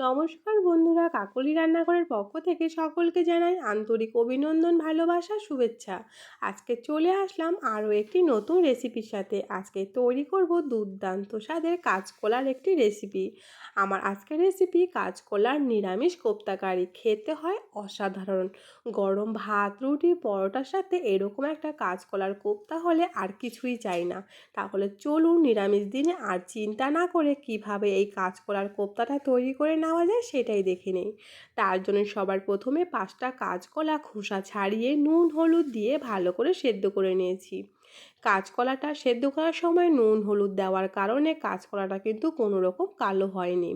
নমস্কার বন্ধুরা, কাকলি রান্নাঘরের পক্ষ থেকে সকলকে জানাই আন্তরিক অভিনন্দন, ভালোবাসা, শুভেচ্ছা। আজকে চলে আসলাম আরও একটি নতুন রেসিপির সাথে। আজকে তৈরি করব দুর্দান্ত স্বাদের কাঁচকলার একটি রেসিপি। আমার আজকের রেসিপি কাঁচকলার নিরামিষ কোপ্তাকারি। খেতে হয় অসাধারণ। গরম ভাত, রুটি, পরোটার সাথে এরকম একটা কাঁচকলার কোপ্তা হলে আর কিছুই চাই না। তাহলে চলুন নিরামিষ দিনে আর চিন্তা না করে কীভাবে এই কাঁচকলার কোপ্তাটা তৈরি করে নেওয়া যায় সেটাই দেখে নেই। তার জন্য সবার প্রথমে পাঁচটা কাঁচকলা খোসা ছাড়িয়ে নুন, হলুদ দিয়ে ভালো করে সেদ্ধ করে নিয়েছি। কাঁচকলাটা সেদ্ধ করার সময় নুন, হলুদ দেওয়ার কারণে কাঁচকলাটা কিন্তু কোনো রকম কালো হয়নি।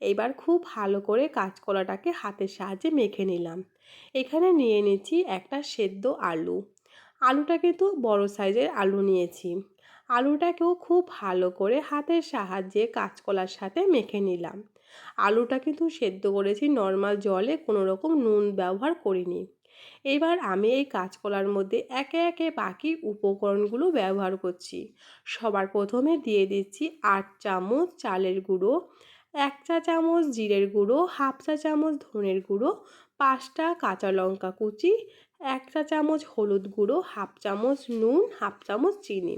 এবার খুব ভালো করে কাঁচকলাটাকে হাতের সাহায্যে মেখে নিলাম। এখানে নিয়ে নিচ্ছি একটা সেদ্ধ আলু। আলুটা কিন্তু বড় সাইজের আলু নিয়েছি। আলুটাকেও খুব ভালো করে হাতের সাহায্যে কাঁচকলার সাথে মেখে নিলাম। আলুটা কিন্তু সেদ্ধ করেছি নর্মাল জলে, কোনো রকম নুন ব্যবহার করিনি। এবার আমি এই কাঁচকলার মধ্যে একে একে বাকি উপকরণগুলো ব্যবহার করছি। সবার প্রথমে দিয়ে দিচ্ছি আট চামচ চালের গুঁড়ো এক চা চামচ জিরের গুঁড়ো, হাফ চা চামচ ধনের গুঁড়ো পাঁচটা কাঁচা লঙ্কা কুচি, এক চা চামচ হলুদ গুঁড়ো, হাফ চামচ নুন, হাফ চামচ চিনি।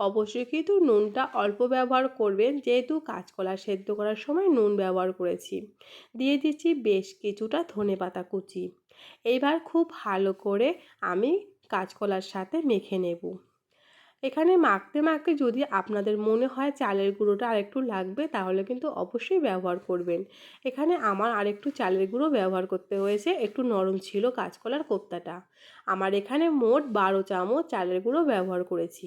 অবশ্যই কিন্তু নুনটা অল্প ব্যবহার করবেন, যেহেতু কাঁচকলা সেদ্ধ করার সময় নুন ব্যবহার করেছি। দিয়ে দিচ্ছি বেশ কিছুটা ধনে পাতা কুচি। এইবার খুব ভালো করে আমি কাঁচকলার সাথে মেখে নেব। এখানে মাখতে মাখতে যদি আপনাদের মনে হয় চালের গুঁড়োটা আরেকটু লাগবে, তাহলে কিন্তু অবশ্যই ব্যবহার করবেন। এখানে আমার আরেকটু চালের গুঁড়ো ব্যবহার করতে হয়েছে, একটু নরম ছিল কাঁচকলার কোপ্তাটা। আমার এখানে মোট বারো চামচ চালের গুঁড়ো ব্যবহার করেছি।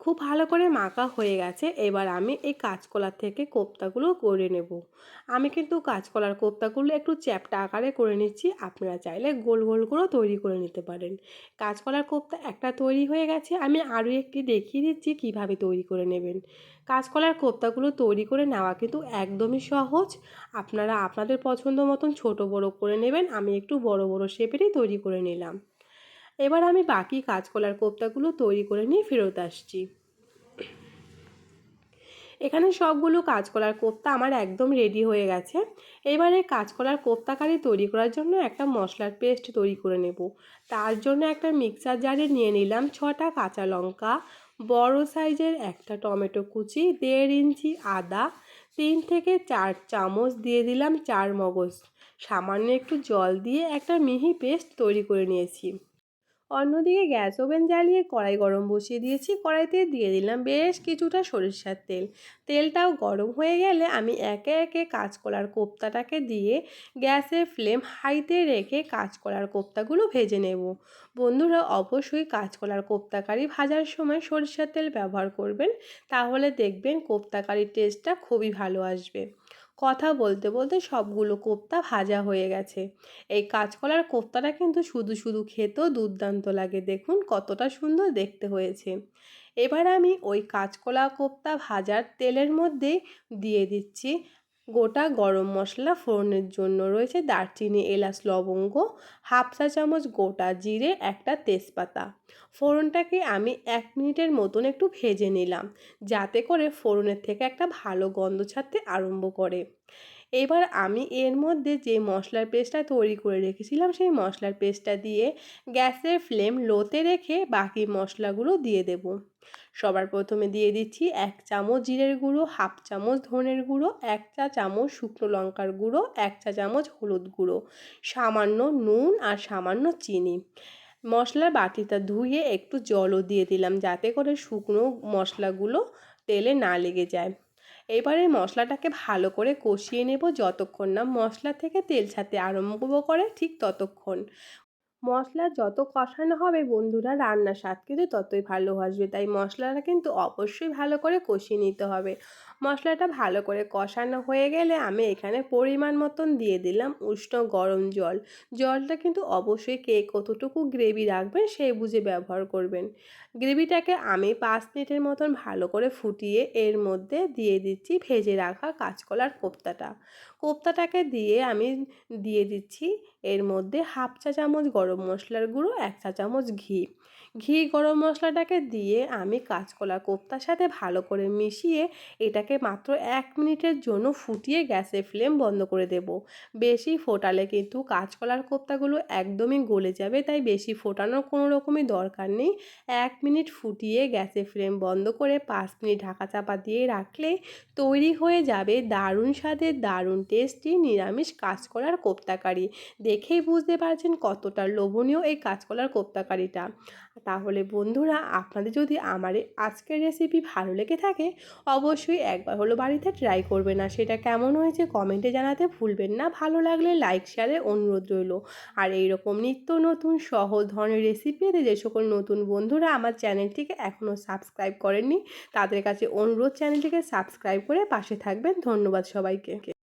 খুব ভালো করে মাখা হয়ে গেছে। এবার আমি এই কাঁচকলার থেকে কোপ্তাগুলো করে নেব। আমি কিন্তু কাঁচকলার কোপ্তাগুলো একটু চ্যাপটা আকারে করে নিচ্ছি। আপনারা চাইলে গোল গোল করেও তৈরি করে নিতে পারেন। কাঁচকলার কোপ্তা একটা তৈরি হয়ে গেছে। আমি আরও একটি দেখিয়ে দিচ্ছি কীভাবে তৈরি করে নেবেন। কাঁচকলার কোপ্তাগুলো তৈরি করে নেওয়া কিন্তু একদমই সহজ। আপনারা আপনাদের পছন্দ মতন ছোট বড় করে নেবেন। আমি একটু বড় বড় শেপেরই তৈরি করে নিলাম। এবার আমি বাকি কাঁচকলার কোপ্তাগুলো তৈরি করে নিয়ে ফেরত আসছি। এখানে সবগুলো কাঁচকলার কোপ্তা আমার একদম রেডি হয়ে গেছে। এবারে কাঁচকলার কোপ্তা কারি তৈরি করার জন্য একটা মশলার পেস্ট তৈরি করে নেব। তার জন্য একটা মিক্সার জারে নিয়ে নিলাম ছটা কাঁচা লঙ্কা, বড় সাইজের একটা টমেটো কুচি, দেড় ইঞ্চি আদা, তিন থেকে চার চামচ দিয়ে দিলাম চার মগজ। সামান্য একটু জল দিয়ে একটা মিহি পেস্ট তৈরি করে নিয়েছি। অন্যদিকে গ্যাস ওভেন জ্বালিয়ে কড়াই গরম বসিয়ে দিয়েছি। কড়াইতে দিয়ে দিলাম বেশ কিছুটা সরিষার তেল। তেলটাও গরম হয়ে গেলে আমি একে একে কাঁচকলার কোপ্তাটাকে দিয়ে গ্যাসের ফ্লেম হাইতে রেখে কাঁচকলার কোপ্তাগুলো ভেজে নেব। বন্ধুরা, অবশ্যই কাঁচকলার কোপ্তাকারি ভাজার সময় সরিষার তেল ব্যবহার করবেন, তাহলে দেখবেন কোপ্তাকারির টেস্টটা খুবই ভালো আসবে। কথা বলতে বলতে সবগুলো কোপ্তা ভাজা হয়ে গেছে। এই কাঁচকলার কোপ্তাটা কিন্তু শুধু শুধু খেতেও দুর্দান্ত লাগে। দেখুন কতটা সুন্দর দেখতে হয়েছে। এবার আমি ওই কাঁচকলা কোপ্তা ভাজার তেলের মধ্যে দিয়ে দিচ্ছি গোটা গরম মশলা ফোড়নের জন্য রয়েছে দারচিনি, এলাচ, লবঙ্গ, হাফ চা চামচ গোটা জিরে, একটা তেজপাতা। ফোড়নটাকে আমি এক মিনিটের মতন একটু ভেজে নিলাম, যাতে করে ফোড়নের থেকে একটা ভালো গন্ধ ছাড়তে আরম্ভ করে। এবার আমি এর মধ্যে যে মশলার পেস্টটা তৈরি করে রেখেছিলাম, সেই মশলার পেস্টটা দিয়ে গ্যাসের ফ্লেম লোতে রেখে বাকি মশলাগুলো দিয়ে দেব। সবার প্রথমে দিয়ে দিচ্ছি এক চামচ জিরের গুঁড়ো, হাফ চামচ ধনের গুঁড়ো, এক চা চামচ শুকনো লঙ্কার গুঁড়ো, এক চা চামচ হলুদ গুঁড়ো, সামান্য নুন আর সামান্য চিনি। মশলার বাটিটা ধুয়ে একটু জলও দিয়ে দিলাম যাতে করে শুকনো মশলাগুলো তেলে না লেগে যায়। এবারে মশলাটাকে ভালো করে কষিয়ে নেব যতক্ষণ না মশলা থেকে তেল ছাড়তে আরম্ভ করে ঠিক ততক্ষণ। মশলা যত কষানো হবে বন্ধুরা রান্নার স্বাদ কিন্তু ততই ভালো আসবে। তাই মশলাটা কিন্তু অবশ্যই ভালো করে কষিয়ে নিতে হবে। মশলাটা ভালো করে কষানো হয়ে গেলে আমি এখানে পরিমাণ মতন দিয়ে দিলাম উষ্ণ গরম জল। জলটা কিন্তু অবশ্যই কে কতটুকু গ্রেভি রাখবেন সেই বুঝে ব্যবহার করবেন। গ্রেভিটাকে আমি পাঁচ মিনিটের মতন ভালো করে ফুটিয়ে এর মধ্যে দিয়ে দিচ্ছি ভেজে রাখা কাঁচকলার কোপ্তাটা। কোপ্তাটাকে দিয়ে আমি দিয়ে দিচ্ছি এর মধ্যে হাফ চা চামচ গরম মশলার গুঁড়ো এক চা চামচ ঘি। ঘি গরম মশলাটাকে দিয়ে আমি কাঁচকলা কোপ্তার সাথে ভালো করে মিশিয়ে এটাকে মাত্র এক মিনিটের জন্য ফুটিয়ে গ্যাসের ফ্লেম বন্ধ করে দেব। বেশি ফোটালে কিন্তু কাঁচকলার কোপ্তাগুলো একদমই গলে যাবে, তাই বেশি ফোটানোর কোনো রকমই দরকার নেই। এক মিনিট ফুটিয়ে গ্যাসের ফ্লেম বন্ধ করে পাঁচ মিনিট ঢাকা চাপা দিয়ে রাখলে তৈরি হয়ে যাবে দারুণ স্বাদের, দারুণ টেস্টি নিরামিষ কাঁচকলার কোপ্তাকারি দেখেই বুঝতে পারছেন কতটা লোভনীয় এই কাঁচকলার কোপ্তাকারিটা। তাহলে বন্ধুরা, আপনাদের যদি আমার এই আজকের রেসিপি ভালো লেগে থাকে, অবশ্যই একবার হলো বাড়িতে ট্রাই করবেন। না সেটা কেমন হয়েছে কমেন্টে জানাতে ভুলবেন না। ভালো লাগলে লাইক শেয়ারে অনুরোধ রইল। আর এইরকম নিত্য নতুন সহজ ধরনের রেসিপি যে সকল নতুন বন্ধুরা আমার চ্যানেলটিকে এখনও সাবস্ক্রাইব করেননি, তাদের কাছে অনুরোধ চ্যানেলটিকে সাবস্ক্রাইব করে পাশে থাকবেন। ধন্যবাদ সবাইকে।